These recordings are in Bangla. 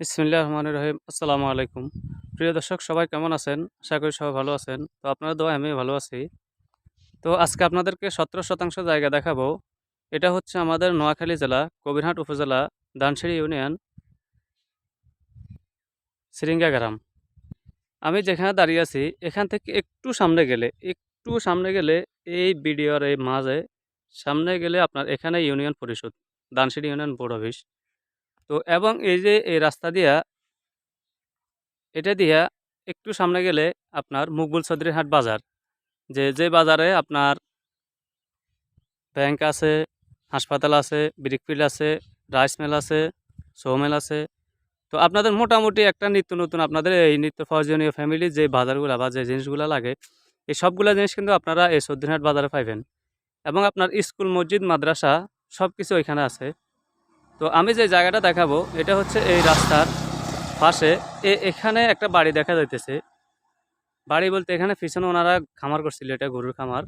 বিসমিল্লাহ রহমান রহিম আসসালামু আলাইকুম। প্রিয় দর্শক, সবাই কেমন আছেন? আশা করি সবাই ভালো আছেন। তো আপনারা দোয়া আমি ভালো আছি। তো আজকে আপনাদেরকে সতেরো শতাংশ জায়গা দেখাবো। এটা হচ্ছে আমাদের নোয়াখালী জেলা, কবিরহাট উপজেলা দানসিড়ি ইউনিয়ন সিরিঙ্গা গ্রাম আমি যেখানে দাঁড়িয়ে আছি, এখান থেকে একটু সামনে গেলে, একটু সামনে গেলে এই বিডিওর এই মাঝে, সামনে গেলে আপনার এখানে ইউনিয়ন পরিষদ দানসিড়ি ইউনিয়ন বোর্ড অফিস। তো এবং এই যে, এই রাস্তা দিয়া এটা দিয়া একটু সামনে গেলে আপনার মুকবুল হাট বাজার। যে যে বাজারে আপনার ব্যাংক আছে, হাসপাতাল আছে, ব্রিকফিল্ড আছে, রাইস মিল আছে সৌমিল আছে। তো আপনাদের মোটামুটি একটা নিত্য নতুন আপনাদের এই নিত্য প্রয়োজনীয় ফ্যামিলি যে বাজারগুলো বা যে জিনিসগুলো লাগে, এই সবগুলো জিনিস কিন্তু আপনারা এই চৌধুরীহাট বাজারে পাইবেন। এবং আপনার স্কুল, মসজিদ, মাদ্রাসা সব কিছু ওইখানে আছে। তো আমি যে জায়গাটা দেখাবো, এটা হচ্ছে এই রাস্তার পাশে। এ এখানে একটা বাড়ি দেখা যাইতেছে। বাড়ি বলতে এখানে পিছনে ওনারা খামার করছিল, এটা গরুর খামার।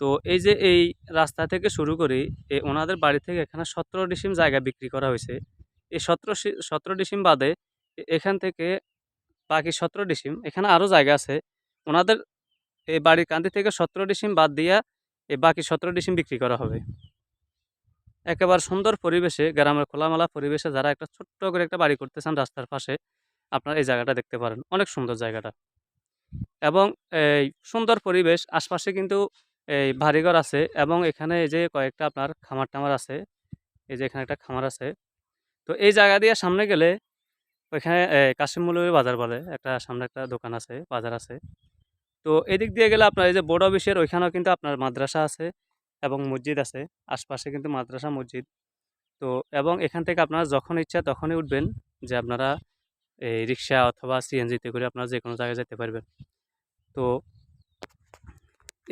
তো এই যে এই রাস্তা থেকে শুরু করি এই ওনাদের বাড়ি থেকে এখানে সতেরো ডিসিম জায়গা বিক্রি করা হয়েছে। এই সতেরো সতেরো ডিসিম বাদে এখান থেকে বাকি সতেরো ডিসিম, এখানে আরও জায়গা আছে। ওনাদের এই বাড়ির কান্দি থেকে সতেরো ডিসিম বাদ দিয়া এই বাকি সতেরো ডিসিম বিক্রি করা হবে। একেবারে সুন্দর পরিবেশে, গ্রামের খোলামেলা পরিবেশে যারা একটা ছোট্ট করে একটা বাড়ি করতে চান রাস্তার পাশে, আপনারা এই জায়গাটা দেখতে পারেন। অনেক সুন্দর জায়গাটা। এবং এই সুন্দর পরিবেশ, আশপাশে কিন্তু এই বাড়িঘর আছে এবং এখানে এই যে কয়েকটা আপনার খামার টামার আছে, এই যে এখানে একটা খামার আছে। তো এই জায়গা দিয়ে সামনে গেলে ওইখানে কাশিম মৌলভী বাজার বলে একটা, সামনে একটা দোকান আছে, বাজার আছে। তো এদিক দিয়ে গেলে আপনার এই যে বোর্ড অফিসের ওইখানেও কিন্তু আপনার মাদ্রাসা আছে। এবং মসজিদ আছে। আশপাশে কিন্তু মাদ্রাসা, মসজিদ। তো এবং এখান থেকে আপনারা যখন ইচ্ছা তখনই উঠবেন যে আপনারা এই রিক্সা অথবা সিএনজিতে করে আপনারা যে কোনো জায়গায় যেতে পারবেন। তো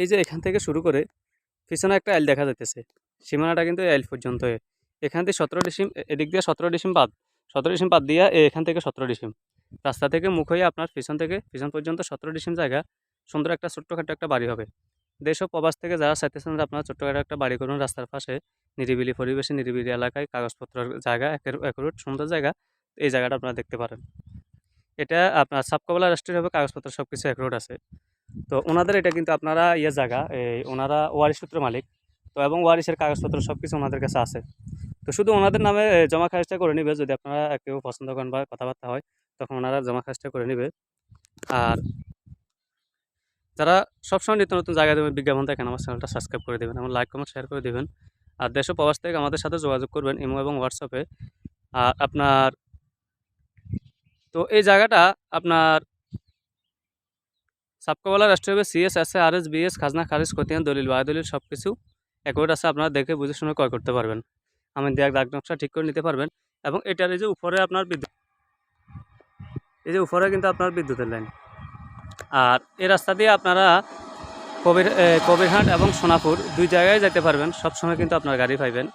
এই যে এখান থেকে শুরু করে পিছনে একটা এল দেখা যাইতেছে। সীমানাটা কিন্তু এল পর্যন্ত। এখান থেকে সতেরো ডিসিম, এদিক দিয়ে সতেরো ডিসিম বাদ। সতেরো ডিসিম বাদ দিয়ে এখান থেকে সতেরো ডিসিম। রাস্তা থেকে মুখ হয়ে আপনার পিছন থেকে, পিছন পর্যন্ত সতেরো ডিসিম জায়গা। সুন্দর একটা ছোট্টখাটো একটা বাড়ি হবে। দেশ ও প্রবাস থেকে যারা চাইতেছেন যে আপনারা ছোট্টখাটো একটা বাড়ি করুন, রাস্তার পাশে, নিরিবিলি পরিবেশে, নিরিবিলি এলাকায় কাগজপত্রের জায়গা, একের, একুরেট, সুন্দর জায়গা, এই জায়গাটা আপনারা দেখতে পারেন। এটা আপনার সাবকবলা রাষ্ট্রীয় হবে, কাগজপত্র সব কিছু একরোড আছে। তো ওনাদের এটা কিন্তু আপনারা ইয়ে জায়গা, এই ওনারা ওয়ারিশ সূত্র মালিক। তো এবং ওয়ারিশের কাগজপত্র সব কিছু ওনাদের কাছে আছে। তো শুধু ওনাদের নামে জমা খারিজটা করে নিবে, যদি আপনারা কেউ পছন্দ করেন বা কথাবার্তা হয়, তখন ওনারা জমা খারিজটা করে নিবে। আর যারা সবসময় নিত্য নতুন জায়গায় দেবেন, বিজ্ঞাপন দেখেন আমার চ্যানেলটা সাবস্ক্রাইব করে দেবেন এবং লাইক কমেন্ট শেয়ার করে দেবেন। আর দেশ প্রবাস থেকে আমাদের সাথে যোগাযোগ করবেন ইমো এবং হোয়াটসঅ্যাপে। আর আপনার, তো এই জায়গাটা আপনার সাবকাওয়ালা রাষ্ট্রীয় CS S R S BS খাজনা, খারিজ, খতিয়ান, দলিল, বায়ু দলিল সব কিছু একট আছে, আপনারা দেখে বুঝে শুনে ক্রয় করতে পারবেন। আমি দেখ দাগ নকশা ঠিক করে নিতে পারবেন এবং এটার এই যে উপরে আপনার বিদ্যুৎ, এই যে উপরে কিন্তু আপনার বিদ্যুতের লাইন। আর এই রাস্তা দিয়ে আপনারা কবির কবিরহাট এবং সোনাপুর দুই জায়গায় যেতে পারবেন। সব সময় কিন্তু আপনার গাড়ি পাইবেন।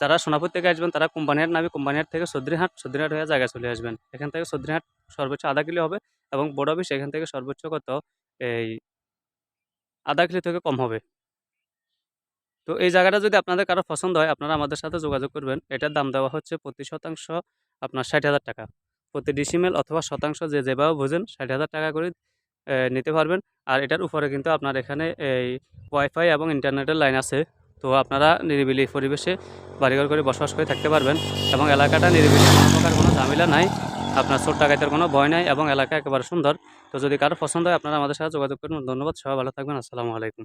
যারা সোনাপুর থেকে আসবেন, তারা কোম্পানিহাট নামে কোম্পানিহাট থেকে সদ্রিহাট সদ্রিহাট হয়ে জায়গায় চলে আসবেন। এখান থেকে সদ্রিহাট সর্বোচ্চ আধা কিলো হবে এবং বড় অফিস এখান থেকে সর্বোচ্চ কত? এই আধা কিলো থেকে কম হবে। তো এই জায়গাটা যদি আপনাদের কারও পছন্দ হয়, আপনারা আমাদের সাথে যোগাযোগ করবেন। এটার দাম দেওয়া হচ্ছে প্রতি শতাংশ আপনার ষাট হাজার টাকা। প্রতি ডিসিমেল অথবা শতাংশ যে যেভাবে বোঝেন, ষাট হাজার টাকা করে নিতে পারবেন। আর এটার উপরে কিন্তু আপনার এখানে এই ওয়াইফাই এবং ইন্টারনেটের লাইন আছে। তো আপনারা নিরিবিলি পরিবেশে বাড়িঘর করে বসবাস করে থাকতে পারবেন এবং এলাকাটা নিরিবিলি। কোনো প্রকার কোনো ঝামেলা নাই। আপনার ছোট টাকাতের কোনো ভয় নাই এবং এলাকা একেবারে সুন্দর। তো যদি কারও পছন্দ হয় আপনারা আমাদের সাথে যোগাযোগ করুন। ধন্যবাদ, সবাই ভালো থাকবেন। আসসালামু আলাইকুম।